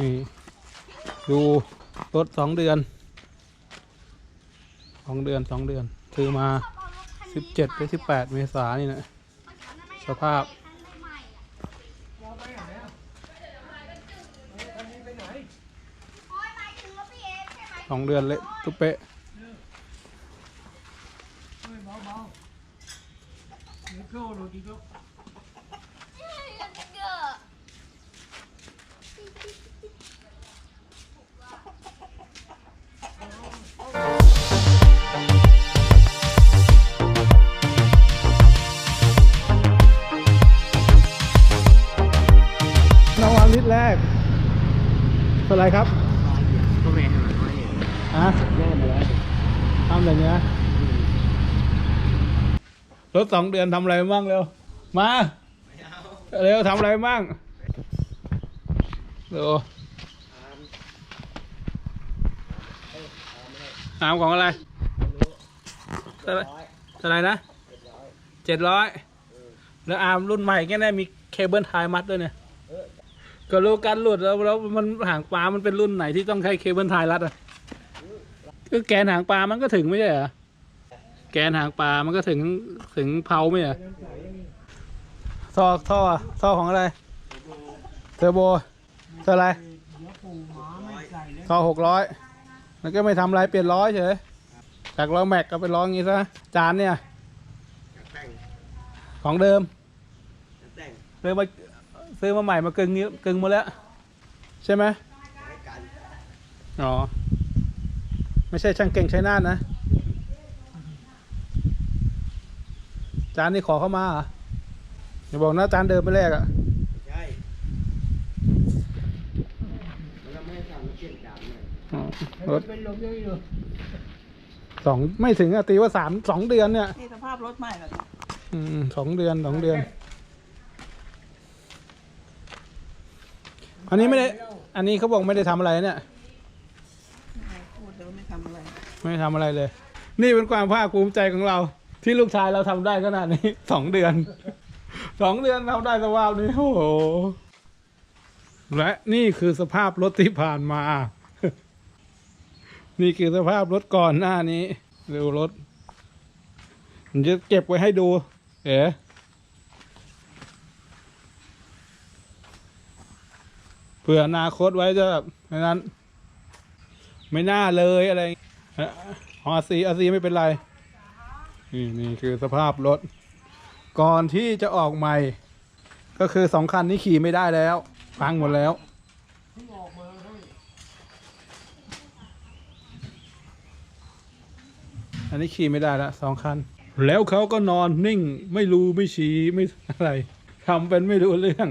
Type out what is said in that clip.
นี่ ดูรถสองเดือนสองเดือนสองเดือน ซื้อมาสิบเจ็ดไปสิบแปดเมษานี่นะสภาพ สองเดือนเละตุ๊บเป๊ะน กเท่าไหรครับก็ไม่ให้มันไม่เห็นฮะแย่มาแล้วทำอะไรเนี้ยรถสองเดือนทำอะไรบ้างเร็ว มาเร็วทำอะไรบ้างเร็วถามของอะไรเท่าไหร่เท่าไหรนะเจ็ดร้อยแล้วอาร์มรุ่นใหม่แค่ได้มีเคเบิลไทยมัดด้วยเนี่ย ก็รู้การหลุดแล้วแล้วมันหางปลา มันเป็นรุ่นไหนที่ต้องใช้เคเบิลไทยรัดอะก็แกนหางปลา มันก็ถึงไม่ใช่เหรอ แกนหางปลา มันก็ถึงถึงเผาไม่ใช่เหรอท่อท่อท่อของอะไร เทอร์โบเท่าไหรท่อหกร้อยแล้วก็ไม่ทำอะไรเปลี่ยนร้อยเฉยจากล้อแม็กก็เป็นล้ออย่างงี้ซะ จานเนี่ยแต่งของเดิมแต่งซื้อมา ซื้อมาใหม่มากึ่งนิ้วกึ่งหมาแล้ว ใช่ไหมให้กันอ๋อ ไม่ใช่ช่างเก่งใช้น่านนะ จานนี่ขอเข้ามาเหรออย่าบอกนะจานเดิมไปแรกอะใช่แล้วไม่ให้ทำเช่นจานเลยอ๋อรถสองไม่ถึงอะตีว่าสามสองเดือนเนี่ย นี่สภาพรถใหม่เหรออืมสองเดือนสองเดือน อันนี้ไม่ได้ อันนี้เขาบอกไม่ได้ทำอะไรเนี่ย พูดแล้วไม่ทำอะไร ไม่ทำอะไรเลย นี่เป็นความภาคภูมิใจของเรา ที่ลูกชายเราทำได้ขนาดนี้ สองเดือน สองเดือนทำได้สภาพนี้โอ้โห และนี่คือสภาพรถที่ผ่านมา นี่คือสภาพรถก่อนหน้านี้เร็วรถผมจะเก็บไว้ให้ดู เอ๋ เผื่ออนาคตไว้จะแบบนั้น ไม่น่าเลยอะไรฮะอาซีอาซีไม่เป็นไร นี่นี่คือสภาพรถ ก่อนที่จะออกใหม่ ก็คือสองคันนี้ขี่ไม่ได้แล้วพังหมดแล้วอันนี้ขี่ไม่ได้ละสองคัน แล้วเขาก็นอนนิ่ง ไม่รู้ไม่ชี้ไม่อะไรทำเป็นไม่รู้เรื่อง